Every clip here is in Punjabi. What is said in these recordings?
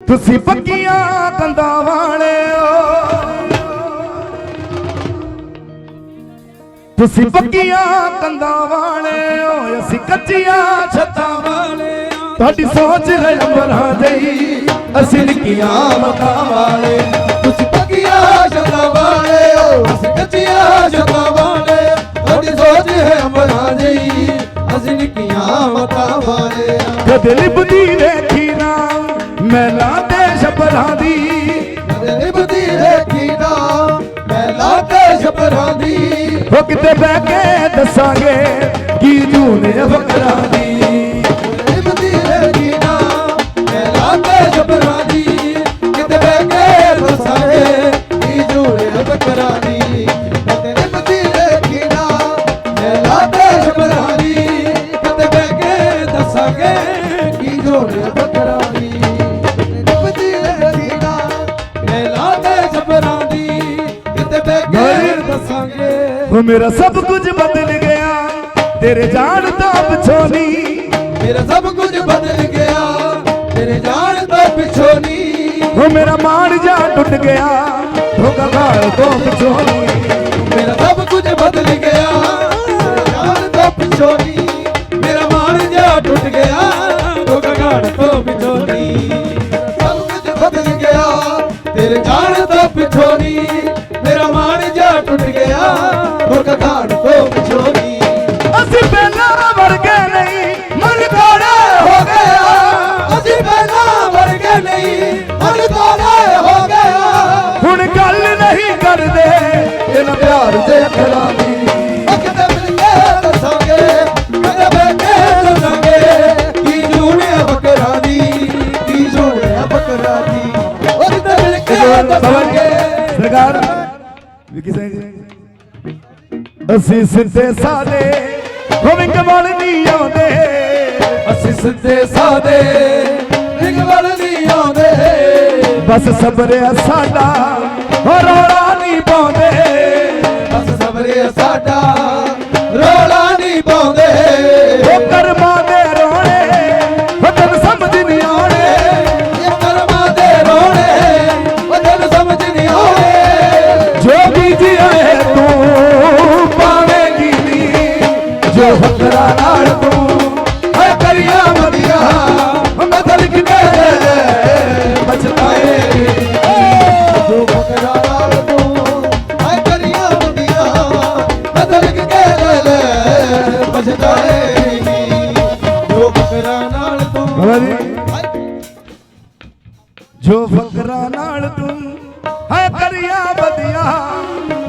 ਤੁਸੀਂ ਪੱਕੀਆਂ ਕੰਦਾਂ ਵਾਲਿਓ ਤੁਸੀਂ ਪੱਕੀਆਂ ਕੰਦਾਂ ਵਾਲਿਓ ਅਸੀਂ ਕੱਚੀਆਂ ਛੱਤਾਂ ਵਾਲਿਆਂ ਤੁਹਾਡੀ ਸੋਚ ਹੈ ਅੰਬਰਾਂ ਜਈ। ਅਸੀਂ ਨਿੱਕੀਆਂ ਮਤਾਂ ਵਾਲੇ ਤੁਸੀਂ ਪੱਕੀਆਂ ਸ਼ਬਦਾਂ ਵਾਲੇ ਅਸੀਂ ਕੱਚੀਆਂ ਸ਼ਬਦਾਂ ਵਾਲੇ ਤੁਹਾਡੀ ਸੋਚ ਹੈ ਅਮਰਾਂ ਜੀ ਅਸੀਂ ਨਿੱਕੀਆਂ ਮਤਾਂ ਵਾਲੇ ਕਦੇ ਲਿਬਦੀ ਵੇਖੀ ਮੈਲਾਂ ਦੇ ਛਪਰਾਂ ਦੀ। ਨਿਭਦੀ ਰੇਖੀ ਨਾ ਮਹਿਲਾ ਤੇ ਛਪਰਾਂ ਦੀ। ਉਹ ਕਿਤੇ ਬਹਿ ਕੇ ਦੱਸਾਂਗੇ ਕੀ ਜੂਨੇ ਫਕਰਾਂ ਦੀ। ਉਹ ਮੇਰਾ ਸਭ ਕੁਝ ਬਦਲ ਗਿਆ। ਤੇਰੇ ਜਾਣ ਤੋਂ ਪਿਛੋਂ ਨਹੀਂ ਮੇਰਾ ਸਭ ਕੁਝ ਬਦਲ ਗਿਆ। ਤੇਰੇ ਜਾਣ ਤੋਂ ਪਿੱਛੋਂ ਨਹੀਂ ਉਹ ਮੇਰਾ ਮਾਣ ਜਾ ਟੁੱਟ ਗਿਆ। ਅਸੀਂ ਸਿੱਧੇ ਸਾਦੇ ਹੋਵੇਂ ਕਮਲ ਨਹੀਂ ਆਉਂਦੇ। ਅਸੀਂ ਸਿੱਧੇ ਸਾਦੇ ਰਿੰਗ ਵੱਲ ਨਹੀਂ ਆਉਂਦੇ। ਬਸ ਸਬਰਿਆ ਸਾਡਾ ਹੋ ਰੌਲਾ ਨਹੀਂ ਪਾਉਂਦੇ। ਬਸ ਸਬਰਿਆ ਸਾਡਾ, ਰੌਲਾ ਨਹੀਂ ਪਾਉਂਦੇ। ਉਹ ਕਰਮਾਂ ਦੇ ਜੋ ਫਕਰਾ ਨਾਲ ਤੂੰ ਹੈ ਕਰੀਆਂ ਵਧੀਆ।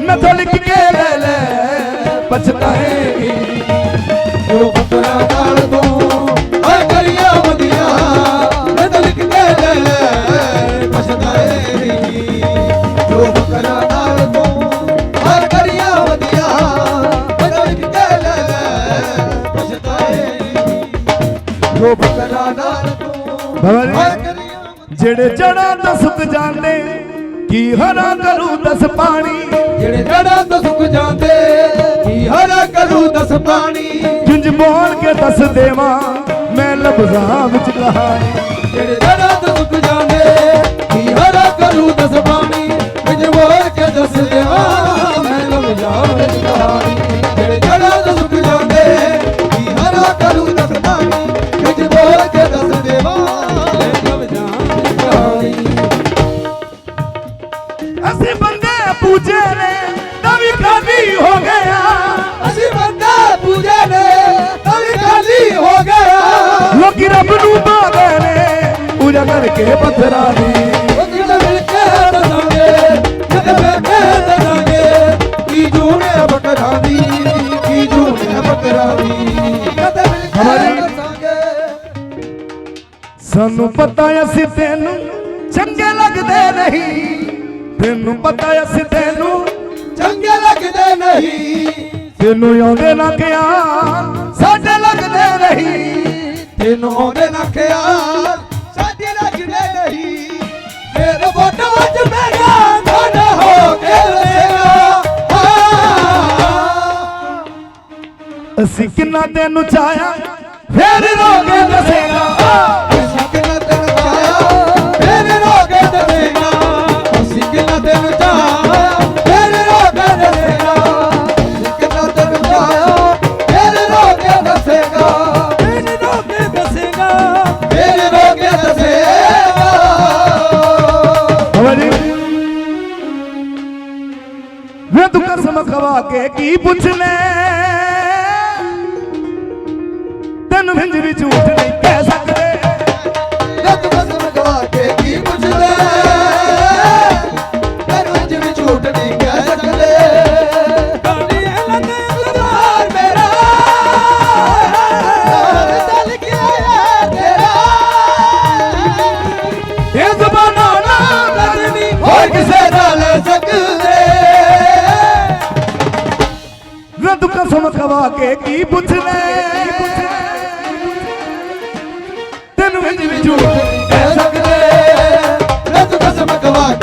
ਮੈਂ ਲਿਖ ਕੇ ਲੈ ਲੈ ਪਛਤਾਏਗੀ। ਜੋ ਬੱਕਰਾ ਨਾਲ ਤੂੰ ਆਏ ਕਰੀਆਂ ਮੁੰਡੀਆਂ ਬਦਲ ਕੇ ਲੈ ਲੈ ਬਚਦਾਏਗੀ ਜੋ ਬੱਕਰਾ ਨਾਲ ਤੂੰ ਆਏ ਕਰੀਆਂ ਮੁੰਡੀਆਂ ਬਦਲ ਕੇ ਲੈ ਲੈ ਬਚਦਾਏਗੀ ਜੋ ਬੱਕਰਾ ਨਾਲ ਤੂੰ ਬਾਬਾ ਜੀ। ਆਏ ਕਰੀਆਂ ਜਿਹੜੇ ਜੜਾਂ ਤੋਂ ਸੁੱਕ ਜਾਂਦੇ ਕੀ ਹਰਾ ਕਰੂ ਦਸ ਪਾਣੀ? ਜਿਹੜੇ ਜੜਾਂ ਤੋਂ ਸੁੱਕ ਜਾਂਦੇ ਕੀ ਹਰਾ ਕਰੂ ਦਸ ਪਾਣੀ? ਜੁੰਜ ਬੋਲ ਕੇ ਦੱਸ ਦੇਵਾਂ ਮੈਂ ਲਫ਼ਜ਼ਾਂ ਵਿੱਚ ਕਹਾਣੀ। ਜਿਹੜੇ ਜੜਾਂ ਤੋਂ ਸੁੱਕ ਜਾਂਦੇ ਕੀ ਹਰਾ ਕਰੂ ਦਸ ਪਾਣੀ? ਵਿੱਚ ਬੋਲ ਕੇ ਦੱਸ ਦੇਵਾਂ ਮੈਂ ਲਮਜਾ ਵਿੱਚ ਕਹਾਣੀ। ਤੈਨੂੰ ਪਤਾ ਅਸੀਂ ਤੈਨੂੰ ਚੰਗੇ ਲੱਗਦੇ ਨਹੀਂ। ਤੈਨੂੰ ਆਉਂਦੇ ਨਾ ਕਿਆ ਸਾਡੇ ਲੱਗਦੇ ਨਹੀਂ। ਤੈਨੂੰ ਆਉਂਦੇ ਨਾ ਖਿਆਲ ਸਾਡੇ ਲੱਗਦੇ ਨਹੀਂ। ਮੇਰੇ ਫੋਟੋ ਵਿੱਚ ਮੇਰਾ ਤੁਹਾਡਾ ਹੋ ਕੇ ਰਹੇਗਾ ਅਸੀਂ ਕਿੰਨਾ ਤੈਨੂੰ ਚਾਹਿਆ। ਫੇਰ ਰੋ ਕੇ ਦੱਸੇਗਾ ਸ਼ੱਕ ਨਾ ਤੈਨੂੰ ਪਾਇਆ ਕਵਾ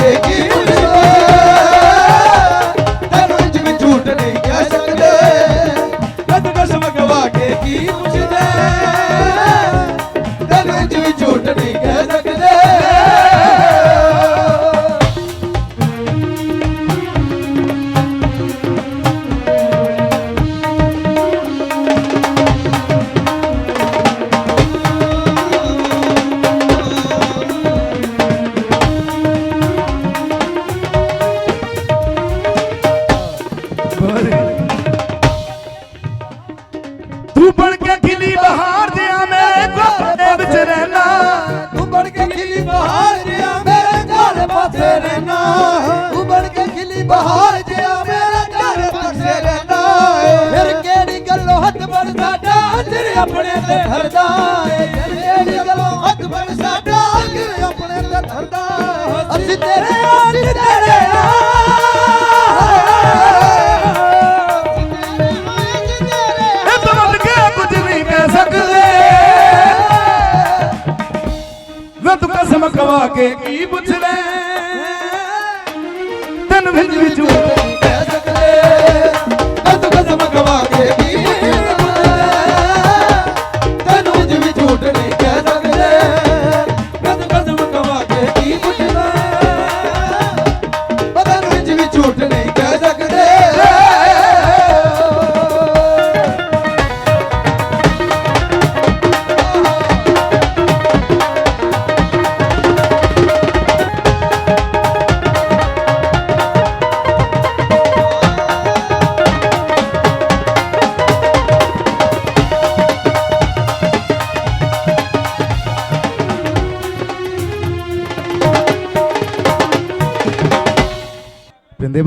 take it. ਆਪਣੇ ਤੇ ਧਰਦਾ ਏ ਫਿਰ ਕਿਹੜੀ ਹੱਥ ਬਣ ਸਾਡਾ ਅੰਦਰ ਆਪਣੇ ਤੇ ਧਰਦਾ ਅਸੀਂ ਤੇਰੇ ਅੱਜ ਤੇਰੇ ਨਹੀਂ ਸਕਦੇ। ਵੇ ਤੂੰ ਕਸਮ ਖਵਾ ਕੇ ਕੀ ਪੁੱਛ ਪੁੱਛਣਾ ਤੈਨੂੰ ਵਿੰਜ ਵੀ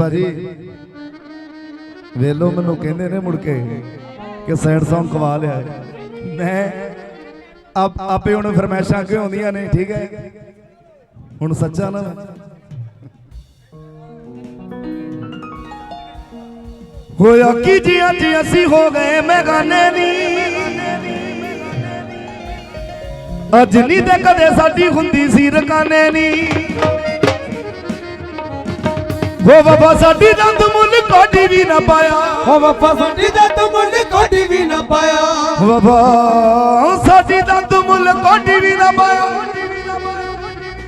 ਪਿੰਦੇ ਵੇਲੋ ਮੈਨੂੰ ਕਹਿੰਦੇ ਨੇ ਮੁੜ ਕੇ ਕਿ ਸੈਡ Song ਕਵਾ ਲਿਆ ਮੈਂ ਆਪ ਆਪੇ ਹੁਣ ਫਰਮੈਸ਼ਾਂ ਕਿਉਂ ਆਉਂਦੀਆਂ ਨੇ, ਠੀਕ ਹੈ? ਹੁਣ ਸੱਚਾ ਨਾ। ਹੋਇਆ ਕੀ ਜੀ, ਅੱਜ ਅਸੀਂ ਹੋ ਗਏ ਮੈਗਾਨੇ ਨੀ ਅੱਜ ਨਹੀਂ ਤੇ ਕਦੇ ਸਾਡੀ ਹੁੰਦੀ ਸੀ ਰਕਾਨੇ ਨੀ ਹੋ ਬਾਬਾ ਸਾਡੀ ਦੰਦ ਮੁੱਲ ਕੋਡੀ ਵੀ ਨਾ ਪਾਇਆ। ਹੋ ਵਫਾ ਸਾਡੀ ਦਾ ਮੁੰਡ ਕੋਡੀ ਵੀ ਨਾ ਪਾਇਆ। ਬਾਬਾ ਸਾਡੀ ਦੰਦ ਮੁੱਲ ਕੋਡੀ ਵੀ ਨਾ ਪਾਇਆ।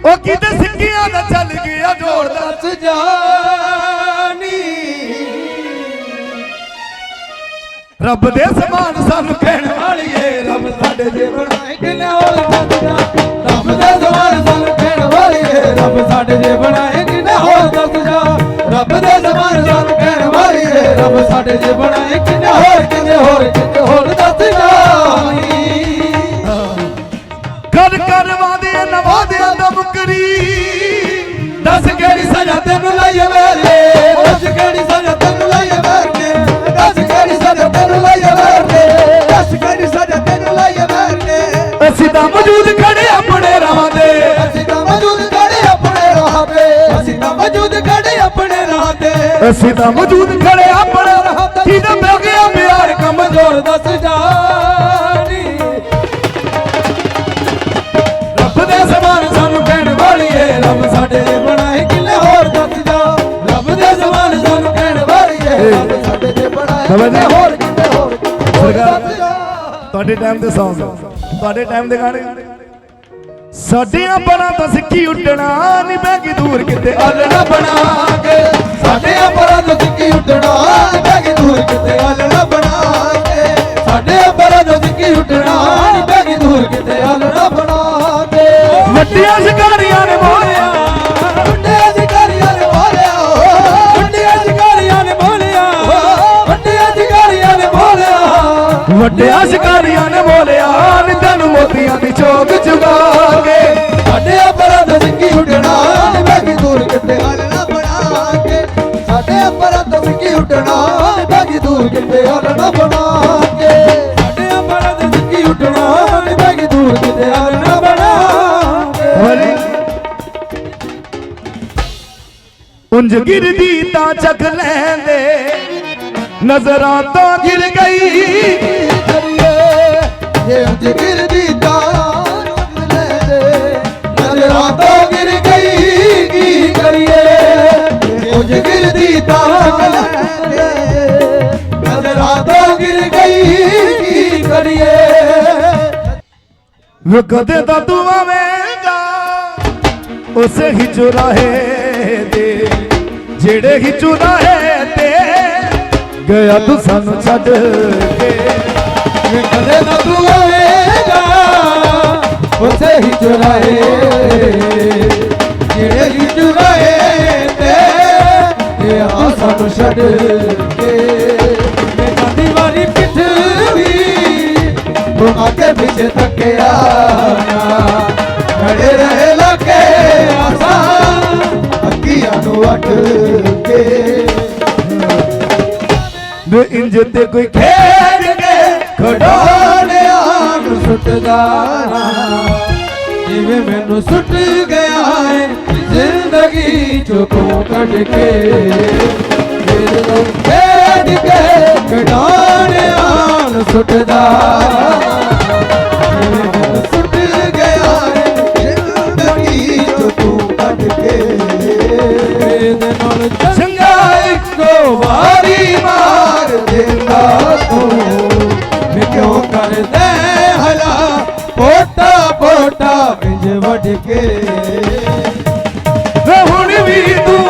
ਉਹ ਕਿਤੇ ਸਿੱਕਿਆਂ ਦਾ ਚੱਲ ਗਿਆ ਜੋੜਦਾ ਦੱਸ ਜਾਨੀ। ਰੱਬ ਦੇ ਸਮਾਨ ਸਾਨੂੰ ਕਹਿਣ ਵਾਲੀਏ ਰੱਬ ਸਾਡੇ ਜੇ ਬਣਾਏ ਕਿਨੇ ਹੋਰ ਦੱਸਦਾ ਰੱਬ ਦੇ ਸਮਾਨ ਸਾਨੂੰ ਕਹਿਣ ਵਾਲੀਏ ਰੱਬ ਸਾਡੇ ਜੇ ਬਣਾਏ ਕਿਨੇ ਹੋਰ ਦੱਸਦਾ ਰੱਬ ਸਾਡੇ ਜੇ ਬਣਾਏ ਕਿਨੇ ਹੋਰ ਕਿਨੇ ਹੋਰ ਕਿਨੇ ਹੋਰ ਦੱਸਦਾ ਕਰ ਕਰ ਵਾਦੇ ਨਵਾਦਿਆਂ ਦਾ ਮੁਕਰੀ। ਦੱਸ ਕਿਹੜੀ ਸਜ਼ਾ ਤੈਨੂੰ ਲਾਈਏ ਵੇਲੇ ਦੱਸ ਕਿਹੜੀ ਸਜ਼ਾ ਅਸੀਂ ਤਾਂ ਮੌਜੂਦ ਖੜੇ ਆਪਣੇ ਰਾਹਾਂ ਜਿਹਦਾ ਮਿਲ ਗਿਆ ਪਿਆਰ ਕਮਜ਼ੋਰ ਜ਼ੋਰ ਦੱਸ ਜਾਣੀ ਰੱਬ ਦੇ ਸਮਾਨ ਸਾਨੂੰ ਕਹਿਣ ਰੱਬ ਸਾਡੇ ਦੇ ਬਣਾਏ ਕਿਲੇ ਹੋਰ ਦੱਸ ਜਾ। ਰੱਬ ਦੇ ਸਮਾਨ ਸਾਨੂੰ ਕਹਿਣ ਵਾਲੀ ਏ ਰੱਬ ਸਾਡੇ ਦੇ ਬਣਾਏ ਸਮਝ ਕਿਲੇ ਗਏ? ਹੋਰ ਕਿਤੇ ਹੋਰ। ਸਰਕਾਰ। ਦੱਸ ਜਾ। ਤੁਹਾਡੇ ਟਾਈਮ ਦੇ Song ਤੁਹਾਡੇ ਟਾਈਮ ਦੇ ਗਾਣੇ। ਸਾਡੀਆਂ ਪਰਾਂ ਤੋਂ ਸਿੱਖੀ ਉੱਡਣਾ ਨਹੀਂ ਬਹਿ ਗਈ ਦੂਰ ਕਿਤੇ। ਆਲਣਾ ਬਣਾ ਕੇ ਸਾਡੇ ਅੰਬਰਾਂ ਤੋਂ ਸਿੱਕੀ ਉੱਡਣਾ ਬਹਿ ਕੇ ਦੂਰ ਕਿਤੇ। ਆਲਣਾ ਬਣਾ ਕੇ ਸਾਡੇ ਅੰਬਰਾਂ ਤੋਂ ਸਿੱਕੀ ਉੱਡਣਾ ਬਹਿ ਕੇ ਦੂਰ ਕਿਤੇ। ਆਲਣਾ ਬਣਾ ਕੇ। ਵੱਡੀਆਂ ਸ਼ਿਕਾਰੀਆਂ ਨੇ ਬੋਲਿਆ। ਮੁੰਡੇ ਅਧਿਕਾਰੀਆਂ ਨੇ ਬੋਲਿਆ। ਨੇ ਬੋਲਿਆ। ਵੱਡਿਆ ਸ਼ਿਕਾਰੀਆਂ ਨੇ ਮੋਲਿਆ ਨੀ ਤੈਨੂੰ ਮੋਤੀਆਂ ਦੀ ਚੋਗ ਚੁਗਾ ਕਿਤੇ ਬਣਾ ਕੇ? ਸਾਡੇ ਬੈਗੀ ਦੂਰ ਕਿਤੇ ਬਣਾ ਕੇ? ਹਰੀ। ਗਿਰਦੀ ਤਾਂ ਚੱਕ ਲੈਂਦੇ। ਨਜ਼ਰਾਂ ਤੋਂ ਗਿਰ ਗਈ। ਕਰੀਏ ਜੇ ਉਂਝ ਗਿਰਦੀ ਤਾਂ ਰੁਕ ਲੈ ਦੇ ਨਜ਼ਰਾਂ ਤੋਂ ਗਿਰ ਗਈ ਕੀ ਕਰੀਏ? ਜੇ ਉਂਝ ਗਿਰਦੀ ਤਾਂ ਕਰੀਏ। ਵੇ ਕਦੇ ਤਾਂ ਤੂੰ ਆਵੇਂਗਾ ਉਸੇ ਹੀ ਚੁਰਾਹੇ ਤੇ। ਜਿਹੜੇ ਹੀ ਚੁਰਾਹੇ ਤੇ ਗਿਆ ਤੂੰ ਸਾਨੂੰ ਛੱਡ ਕੇ। ਵੇ ਕਦੇ ਨਾ ਤੂੰ ਆਵੇਂਗਾ ਉਸੇ ਹੀ ਚੁਰਾਏ ਜਿਹੜੇ ਹੀ ਚੁਰਾਏ ਤੇ ਇਹ ਆ ਸਾਨੂੰ ਛੱਡ ਕੇ। ਤੂੰ ਅੱਗੇ ਪਿੱਛੇ ਤੱਕਿਆ ਖੜੇ ਰਹੇ ਲੱਗੇ ਆਸਾ, ਅੱਖੀਆਂ ਨੂੰ ਅੱਟ ਕੇ। ਵੇ ਇੰਜ ਤੇ ਕੋਈ ਖੇਡ ਕੇ ਖਡੋਣਿਆਂ ਨੂੰ ਸੁੱਟਦਾ ਨਾ। ਜਿਵੇਂ ਮੈਨੂੰ ਸੁੱਟ ਗਿਆ ਏ, ਜ਼ਿੰਦਗੀ ਚੋਂ ਤੂੰ ਕੱਢ ਕੇ। ਫਿਰ ਨੂੰ ਖੇਡ ਕੇ ਖਡੋਣਿਆਂ ਨੂੰ ਸੁੱਟਦਾ। ਕੱਢ ਕੇ। ਹੁਣ ਵੀ ਤੂੰ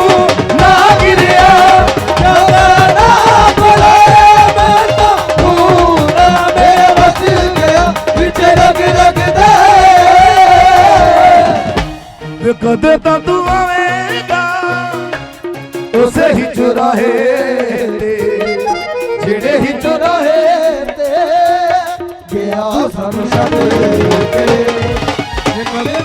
ਕਦੇ ਤਾਂ ਤੂੰ ਆਵੇਂਗਾ, ਉਸੇ ਹੀ ਚੁਰਾਹੇ ਤੇ। ਜਿਹੜੇ ਹੀ ਚੁਰਾਹੇ ਤੇ, ਗਿਆ ਸਾਨੂੰ ਛੱਡ ਕੇ ਜੇ ਕਦੇ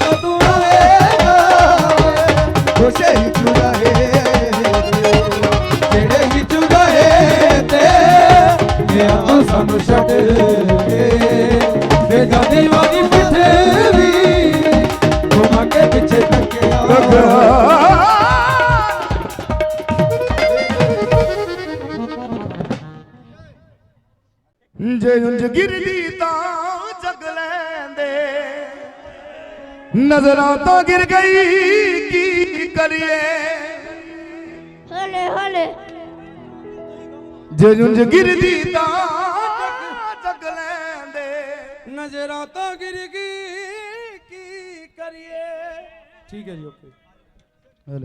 ਜੇ ਉਂਝ ਗਿਰਦੀ ਤਾਂ ਜਗ ਲੈਂਦੇ। ਨਜ਼ਰਾਂ ਤੋਂ ਗਿਰ ਗਈ ਕੀ ਕਰੀਏ? ਹੌਲੇ ਹੌਲੇ। ਜੇ ਉਂਝ ਗਿਰਦੀ ਤਾਂ ਜਗ ਲੈਂਦੇ। ਨਜ਼ਰਾਂ ਤੋਂ ਗਿਰ ਗਈ ਕੀ ਕਰੀਏ? ਠੀਕ ਹੈ ਜੀ ਓਕੇ।